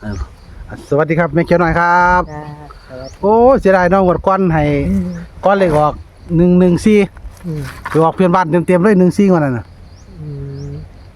เออสวัสดีครับแม่เขียวหน่อยครับ จ้าสวัสดีโอ้เสียดายน้องหวดก้อนให้ก้อนเล็กออกหนึ่งหนึ่งสี่อืมไปออกเพื่อนบ้านเต็มๆเลยหนึ่งสี่วันนั้นน่ะอืม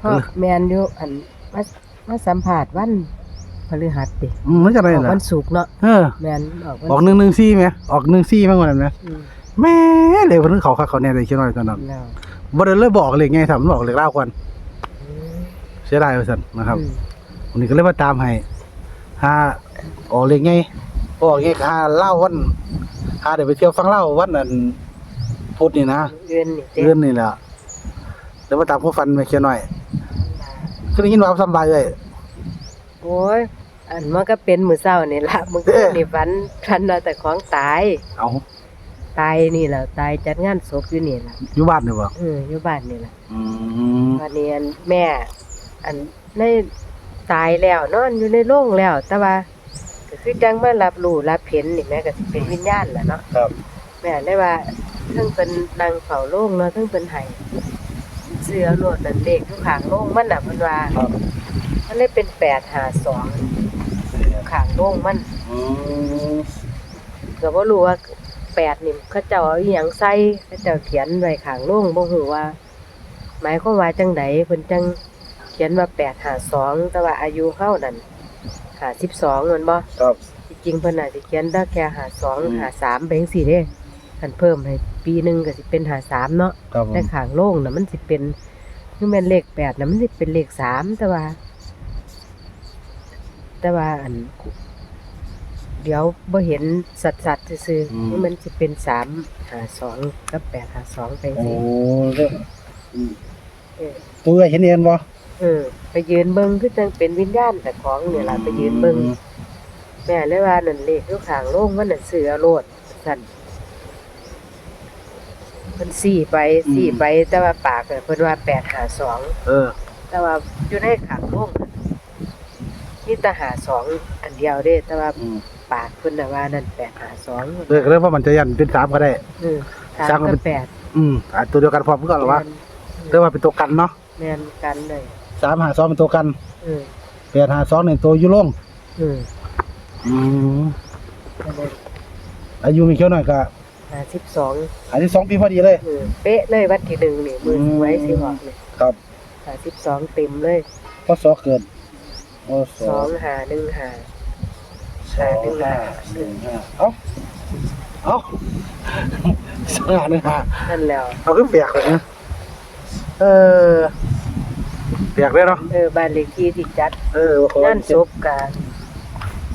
พ่อแมนอยู่อันมามาสัมผัสวันพฤหัสดิอืมมันจะอะไรออกล่ะวันศุกร์เนาะเออแมนออกวันออกหนึ่งหนึ่งสี่ไหมออกหนึ่งสี่มั้งวันนั้นนะอืมแม่เลยวันนึงเขาคักเขาแน่เลยเขียวหน่อยตอนนั้นแล้วบ่ได้เลยบอกเลยไงทำบอกเลยเล่าก่อนอืมเสียดายว่าซั่นนะครับอืมวันนี้ก็เลยมาตามให้ หาออกเลยไงออกไงหาเล่าวันหาเดี๋ยวไปเที่ยวฟังเล่าวันนั้นพุธนี่นะเดือนนี่เต็เรื่องนี่แหละแล้วมาตามผู้ฟันมาเขียนหน่อยคือได้ยินว่าสำบายเลย โอ้ยอันมันก็เป็นมื้อเช้านี่ล่ะมื้อคืนนี่ฝันฝันว่าแต่ของตายเอาตายนี่แหละตายจัดงานศพอยู่นี่ล่ะอยู่บ้านนี่บ่เอออยู่บ้านนี่ล่ะอืมวันนี้อันแม่ อันใน ตายแล้ว นอนอยู่ในโรงแล้ว แต่ว่าก็คือจังมารับรู้รับเห็นนี่แม่ก็สิเป็นวิญญาณแหละเนาะครับ แม่ได้ว่าเทั้งเป็นนางเฝ้าโรงเนาะเทั้งเป็นไห้เสือโลดนั่นเลขทุกข้างโรงมันน่ะเพิ่นว่าครับ มันเลยเป็น852ข้างโรงมัน อืมก็บ่รู้ว่า8นี่เขาเจ้าเอาอีหยังใส่เขาเจ้าเขียนไว้ข้างโรงบ่ฮู้ว่า หมายความว่าจังไดเพิ่นจัง เขียนว่า852แต่ว่าอายุเฮานั่น52แม่นบ่ครับ ที่จริงเพิ่นน่าสิเขียนได้แค่อืม52 53ไปจังซี่เด้คันเพิ่มให้ปีหนึงก็สิเป็น53เนาะครับผมแต่ข้างโล่งน่ะมันสิเป็นคือแม่นเลข8น่ะมันสิเป็นเลข3แต่ว่า แต่ว่าอัน เดี๋ยวบ่เห็นสัดๆซื่อๆคือมันสิเป็น352กับ852ไปจังโอ้ซี่เรื่องอืมเออ ตัวเห็นเองบ่ เออ ไปยืนเบิ่งคือจังเป็นวิญญาณแต่ของนี่ล่ะไปยืนเบิ่งแม่เลยว่านั่นเลขอยู่ข้างโรงมันน่ะเสือโลดสั่นเพิ่นสี่ไปสี่ไปแต่ว่าปากน่ะเพิ่นว่า852เออ แต่ว่าอยู่ในข้างโรงน่ะมีแต่52อันเดียวเด้แต่ว่าอืมปากเพิ่นน่ะว่านั่น852เลยก็เลยว่ามันจะยันเป็นสามก็ได้ เออสร้าสางมมาเป็กับนแปดอืมอ่าตัวเดียวกันพร้อมกันหรอวะเรียกว่าเป็นตัวกันเนาะแม่นกันเลย สามหาสองเป็นตัวกันเออแปดหาสองเนี่ยตัวอยุลงเอออืมก็เลยอายุมีเขียวหน่อยก็52อันนี้สองปีพอดีเลย เออเป๊ะเลยวันที่หนึ่งนี่มือสวยสิออกนี่ครับหาสิบสองเต็มเลยพศเกิดพศสองหาหนึ่งหา สองห้าหนึ่งห้าเอ้าเอ้าสองห้าหนึ่งห้านั่นแล้ว เอาขึ้นเปียกเลยนะเออ เปียกเลยเนาะเออบ้านเลขที่ที่จัดเออโอ้โหงานศพกัน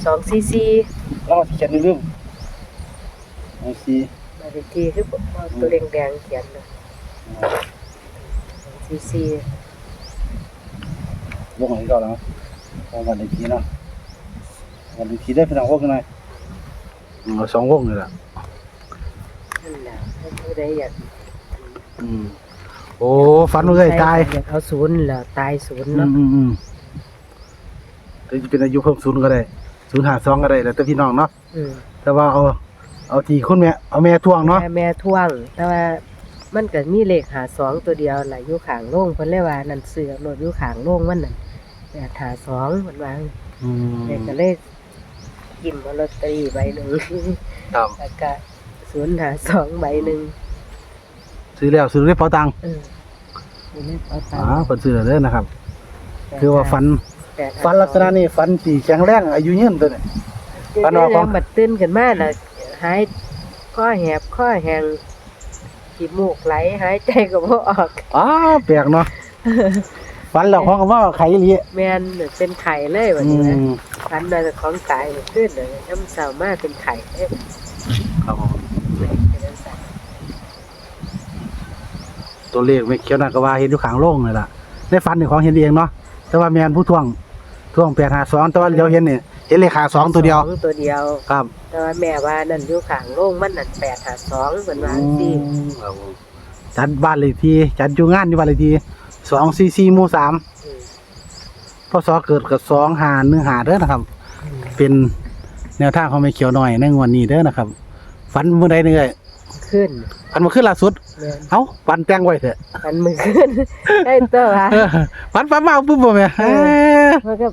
สองซีซีเราที่เขียนในเรื่องเอาสิบ้านเลขที่คือตัวแดงๆเขียนนะสองซีซีวงไหนก่อนแล้วเอาวันอีกทีเนาะวันอีกทีได้เป็นทางวงกันหน่อยอืมเอาสองวงเลยล่ะนั่นแหละถ้าผู้ใดอยาก อืม โอ้ฝันว่าเลยตายอยากเอาศูนย์แล้วตายศูนย์อืเนาะมอืมอืมถึงจะเป็นอายุเพิ่มศูนย์ก็ได้ศูนย์หาสองก็ได้แล้วแต่พี่น้องเนาะอืมแต่ว่าเอา เอาทีคุณแม่เอาแม่ทวงเนาะแม่แม่ท่วง แต่ว่ามันก็มีเลขหาสองตัวเดียวแหละอยู่ข้างโล่งเพิ่นเลยว่านั่นเสือรถอยู่ข้างโล่งมันนั่นแปดหาสองเพิ่นว่าอืมเด็กก็เลยกิมเอาลอตเตอรี่ใบหนึ่ง ครับแล้วก็ศูนย์หาสองใบหนึ่ง ซื้อแล้วซื้อได้เป๋าตังค์เอออยู่ในเอาตังอ่าค์เพิ่นซื้อแล้วเด้อนะครับ คือว่าฝันแปดห้าฝันลักษณะนี้ฝันสีแข็งแรงอายุยืนตัวนี้ฝันว่าของ เดี๋ยวๆบัดตื่นขึ้นมาน่ะหายข้อแหบข้อแหงขี้มูกไหลหายใจก็บ่ออกอ้าแปลกเนาะฝันแล้วของก็ว่าไข่อีหลีแม่นเป็นไข่เลยวันอืนี้นะมฝันว่าจะของตายมันขึ้นเลยน้ำเสามาเป็นไข่เอ๊ะครับผมเป็นจังซั่น ตัวเลขไม่เขียวน่ะก็ว่าเห็นอยู่ข้างโล่งเลยล่ะในฝันนี่ของเห็นเองเนาะแต่ว่าแม่นผู้ทวงทวง852แต่ว่าเดี๋ยวเห็นนี่เห็นเลข52ตัวเดียวสองตัวเดียว ครับแต่ว่าแม่ว่านั่นอยู่ข้างโล่งมันนั่นแปดหาสองเหมือนว่าสิครับผมจัดบ้านเลขที่จัดอยู่งานอยู่บ้านเลขที่244หมู่3อืมพศเกิดกับ2 5 1 5เด้อนะครับอืมเป็นแนวทางของแม่เขียวหน่อยในงวดนี้เด้อนะครับ ฝันมื้อใดเนื่อย ขึ้นฝันเมื่อคืนล่าสุด แม่นเอ้าฝันแต่งไว้เถอะมันมือขึ้นได้ตัวว่าเออฝันฝันมาปุ๊บบ่แม่เอ้ยมันก็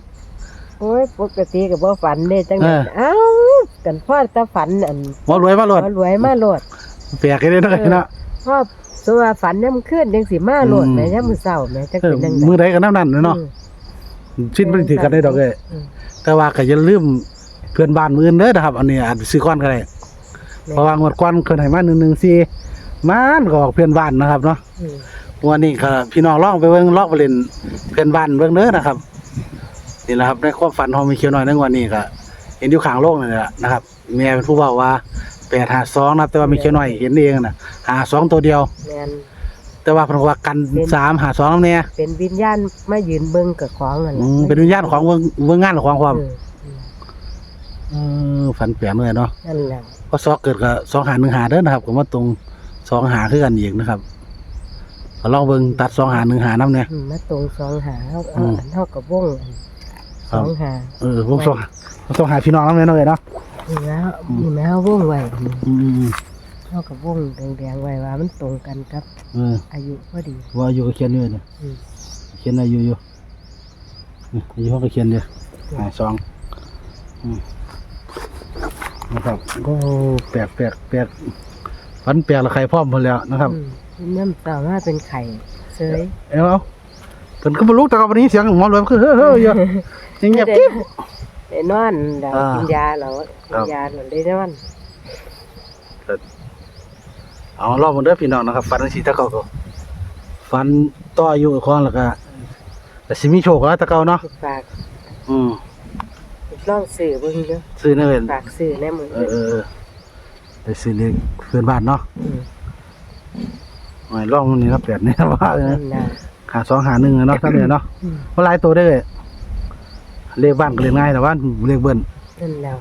โอ้ยปกติก็บ่ฝันเด้จังได๋เออ เอ้ากันพ่อแต่ฝันอันบ่รวยมาโลดบ่รวยมาโลดแปลกเลยเนาะเนาะ พ่อสมมุติว่าฝันยามคืนจังสิมาโลดอืมแหม่ยามมื้อเช้าแหม่จักเออเป็นจังได๋มือใดก็น้ำนั่นเนาะชิ้นมันถือกันได้ดอกเอ้ยอืม แต่ว่าก็อย่าลืมเพื่อนบ้านมืออื่นเด้อนะครับ อันนี้อาจสิซื้อก้อนก็ได้ เพราะว่างวดก้อนเพิ่นให้มา114มันก็ออกเพื่อนบ้านนะครับเนาะอืมวันนี้ก็พี่น้องลองไปเบิ่งลองไปเล่นเพื่อนบ้านเบิ่งเด้อนะครับนี่แหละครับในความฝันของมีเขียวน้อยในวันนี้ก็เห็นอยู่ข้างโลกนี่แหละนะครับแม่เป็นผู้บอกว่า852นะครับแต่ว่ามีเขียวน้อยเห็นเองน่ะ52ตัวเดียวแม่นแต่ว่าเพิ่นว่ากัน3 52นำแน่เป็นวิญญาณมายืนเบิ่งกับของนั่นอืล่ะมเป็นวิญญาณของเบิ่งเบิ่งงานของความเอออืมเออฝันแปลกเลยเนาะนั่นแหละ ก็ซอกเกิดกับสองหาหนึ่งหาเด้อนะครับก็มาตรงสองหาคือกันอีกนะครับก็ลองเบิ่งตัดสองหาหนึ่งหานํเนี่ย อืมมาตรงสองหาเฮาอืเอามอันเฮากับวงอันคสรับองหาเออพวกสองสองหาพี่น้องนำเนี่ยเนาะเอ้ยเนาะนี่แล้วนี่แม่เฮาวงไว้นี่อืมเฮากับวงแดงๆไว้ว่ามันตรงกันกับเอออายุพอดี ว่าอายุก็เขียนอยู่เนี่ยอืม เขียนอายุอยู่นี่อายุเขาก็เขียนอยู่หาสองอืม นะครับก็แปลกแปลกแปลกฝันแปลกและใครพร้อมหมดแล้วนะครับอืมน้ำตามาเป็นไข่เสยเอ้าเพิ่นก็บ่รู้แต่ก็วันนี้เสียงหมอรวยมันคือเฮ้อเฮ้ออยู่ยังเงียบกิ๊บได้นอนแล้วอ่ากิกินยาแล้วกินยาแล้วได้นอนเอารอบมันเด้อพี่น้องนะครับฟันสีตะเกาตัวฟันต่ออายุของแล้วก็แต่สิมีโชคแล้วตะเกาเนาะฝากอืม ลองซื้อเบิ่งเด้อซื้อเนินฝากซื้อแน่มื้อเออเออเออไปซื้อเลขเพื่อนบ้านเนาะมหน่อยลองมันนี่รับแปดเนี่ยว่าเออนั่นน่ะหาสองหาหนึ่งอะเนาะท่านเนี่ยเนาะอืมว่าหลายตัวได้อเลยเลขบ้านก็เรียนง่ายแต่ว่าเลขเบิ้ล นั่นแล้ว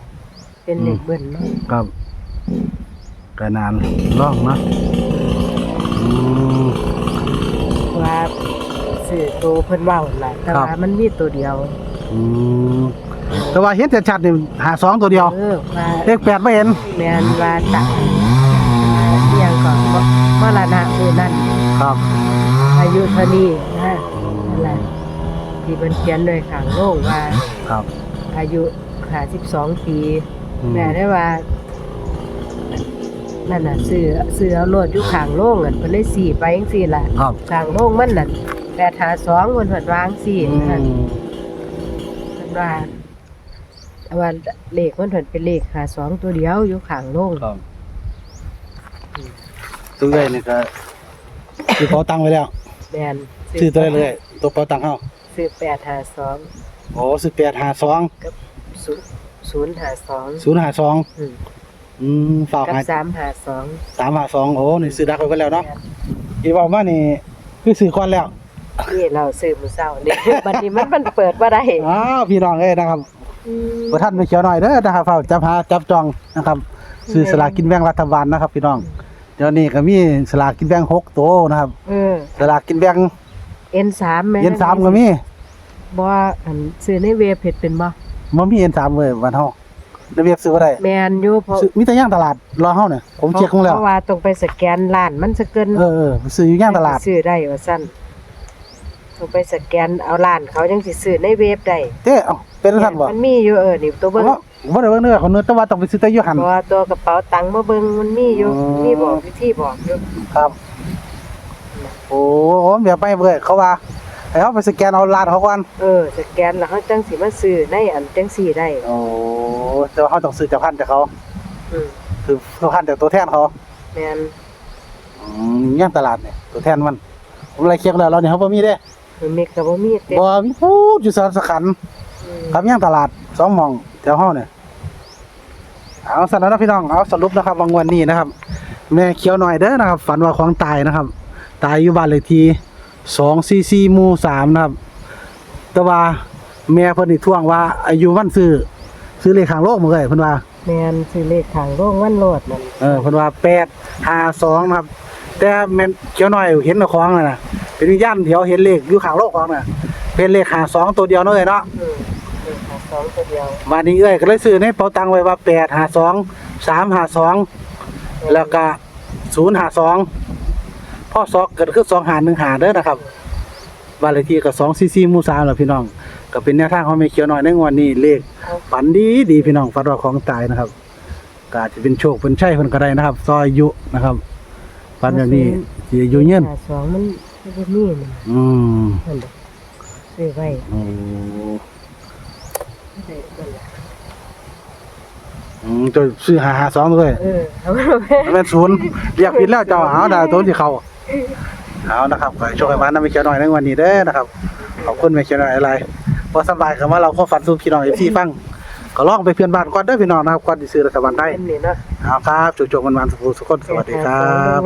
เป็นเด็กเบิ่นเนาะครับกนานลองเนาะอืม ว่าซื้อตัวเพิ่นเว้าน่ะแต่ครับ ว่ามันมีตัวเดียว อืม แต่ว่าเห็นแต่ชัดๆนี่หาสองตัวเดียว เออว่าเลขแปดไม่เห็น แม่นว่าตะเอียงก่อนบ่มรณะคือนั่นครับ อายุเท่านี้นะนั่นแหละที่เพิ่นเขียนด้วยข้างโลกว่า ครับ อายุ52ปีอืม แม่ได้ว่า นั่นน่ะซื้อซื้อเอาโลดอยู่ข้างโรงนั่นเพิ่นเลยสีไปจังซี่ล่ะครับข้างโรงมันน่ะ852เพิ่นเพิ่นวางซี่นั่นเพิ่นว่าแต่ ว่าเลขมันเพิ่นเป็นเลข52ตัวเดียวอยู่ข้างโรงครับซื้อเลยนี่ก็ซื้อเป๋าตังค์ไว้แล้วแม่นซื้อตัวได้เลยตัวเป๋าตังค์เฮาซื้อ852โอ้ซื้อแปดหาสองกับ0 052ศูนย์หาสองอืมอืมฝากกับหา352สามหาสองโอ้นี่ซื้อดักไว้แล้วเนาะอีเว่ามานี่คือซื้อก่อนแล้วนี่เราซื้อมื้อเช้านี่ บัดนี้มันมันเปิดบ่ได้อ้าวพี่น้องเอ้ยนะครับ อืมบ่ทันไปเขียวหน่อยเด้อนะครับเฝ้าจับหาจับจองนะครับซื้อสลากกินแบ่งรัฐบาลนะครับพี่น้องเดี๋ยวนี้ก็มีสลากกินแบ่งหกตัวนะครับเออสลากกินแบ่ง N3 แม่เย็นสามก็มีบ่ว่าอันซื้อในเว็บเฮ็ดเป็นบ่บ่มีเย็นสามเว้ยบ้านเฮาในเว็บซื้อบ่ได้แม่นอยู่เพราะซื้อมีแต่ย่างตลาดรอเฮาเนี่ยผมเช็คของแล้วเพราะว่าต้องไปสแกนร้านมันสะเกินเออเออซื้ออยู่ย่างตลาดซื้อได้ว่าซั่นต้องไปสแกนเอาร้านเขาจังสิซื้อในเว็บได้เต้เอ้า เป็นซั่นบ่มันมีอยู่เออนี่ตัวเพเบิ่งราะว่าบ่ได้เบิ่งเด้อคนนึกแต่ว่าต้องไปซื้อแต่อยู่หันเพราะว่าตัวกระเป๋าตังค์บ่เบิ่งมันมีอยู่อ๋อมีบอกวิธีบอกอยู่ครับ โอ้โหแบบไปเว้ยเขาว่าให้เฮาไปสแกนเอาร้านเขาก่อนเออสแกนแล้วเขาจังสิมาซื้อในอันจังซี่ได้โอ้แต่ว่าเฮาต้องซื้อจากพันจากเขาอืมคือคือพันจากตัวแทนเขาแม่นอืมย่างตลาดเนี่ยตัวแทนมันผมไล่เช็คแล้วเราเนี่ยเขาบ่มีเด้มันมีก็บ่มีเต็มบ่มีพูดอยู่สารสขันอืม ครับย่างตลาดสองหม่องแถวเฮาเนี่ยเอาสั่นแล้วนะพี่น้องเอาสรุปนะครับวันวันนี้นะครับ แม่เขียวหน่อยเด้อนะครับ ฝันว่าของตายนะครับ ตายอยู่บ้านเลขที่244หมู่3นะครับ แต่ว่าแม่เพิ่นนี่ทวงว่า อายุวันซื้อซื้อเลขข้างโลกมาเลยเพิ่นว่าแม่นซื้อเลขทางโรงวันโลดนั่นเออเพิ่นว่า852นะครับ แต่แม่นเขียวหน่อยเห็นเจ้าของน่ะนะเป็นวิญญาณเดี๋ยวเห็นเลขอยู่ข้างโลกของน่ะเป็นเลข52ตัวเดียวเนาะเอ้ยเนาะอืมเลขหา สองตัวเดียววันนี้เอ้ยก็เลยซื้อในเป๋าตังค์ไว้ว่า852 352แล้วก็052พ่อซอกเกิดขึ้น2หา1หาเด้อนะครับบ้านเลขที่ก็244หมู่3แล้วพี่น้อง ก็เป็นแนวทางของแม่เขียวน้อยในงวดนี้เลขเอาฝันดีดีพี่น้องฝันว่าของตายนะครับก็อาจจะเป็นโชคเป็นชัยเพิ่นก็ได้นะครับ ซอยยุนะครับฝันแบบนี้สิอายุยืนหาสองมันมันบ่มีมันอืมนั่นเด้อซื้อไว้โอ้ได้เบิ่งล่ะ อืมจะซื้อหาหาสองด้วยเออเอามาแม่แม่นศูนย์เรียกผิดแล้วเจ้าเอาดาวตัวที่เขาเอานะครับขอให้โชคให้มานะแม่เขียวน้อยในวันนี้เด้อนะครับขอบคุณแม่เขียวน้อยอะไรพอสบายคำว่าเราก็ฝันสู่พี่น้อง FC ฟังก็ลองไปเพื่อนบ้านก่อนเด้อพี่น้องนะครับก่อนสิซื้อรัฐบาลไทยอันนี้เนาะ เอาครับจุกๆมันๆสุขๆสุขคนสวัสดีครับแ